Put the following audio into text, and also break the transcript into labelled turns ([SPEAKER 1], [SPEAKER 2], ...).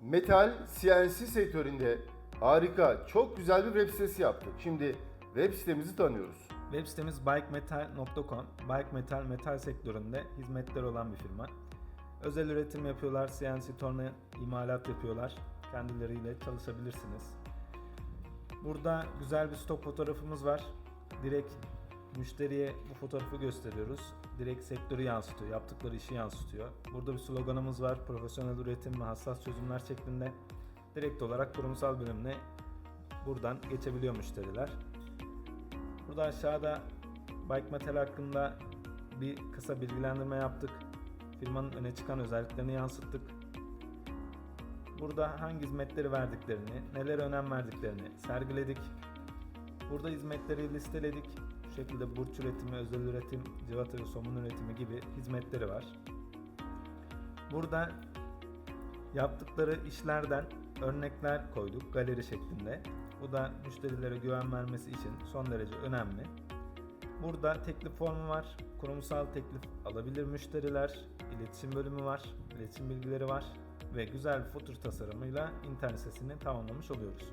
[SPEAKER 1] metal CNC sektöründe harika, çok güzel bir web sitesi yaptık. Şimdi web sitemizi tanıyoruz.
[SPEAKER 2] Web sitemiz bikemetal.com. Bike metal metal sektöründe hizmetler olan bir firma. Özel üretim yapıyorlar, CNC torna imalat yapıyorlar. Kendileriyle çalışabilirsiniz. Burada güzel bir stok fotoğrafımız var. Direkt müşteriye bu fotoğrafı gösteriyoruz. Direkt sektörü yansıtıyor, yaptıkları işi yansıtıyor. Burada bir sloganımız var. Profesyonel üretim ve hassas çözümler şeklinde. Direkt olarak kurumsal bölümüne buradan geçebiliyor müşteriler. Burada aşağıda Bike Metal hakkında bir kısa bilgilendirme yaptık. Firmanın öne çıkan özelliklerini yansıttık. Burada hangi hizmetleri verdiklerini, nelere önem verdiklerini sergiledik. Burada hizmetleri listeledik. Bu şekilde burç üretimi, özel üretim, civata ve somun üretimi gibi hizmetleri var. Burada yaptıkları işlerden örnekler koyduk galeri şeklinde. Bu da müşterilere güven vermesi için son derece önemli. Burada teklif formu var. Kurumsal teklif alabilir müşteriler. İletişim bölümü var. İletişim bilgileri var. Ve güzel bir footer tasarımıyla internet sitesini tamamlamış oluyoruz.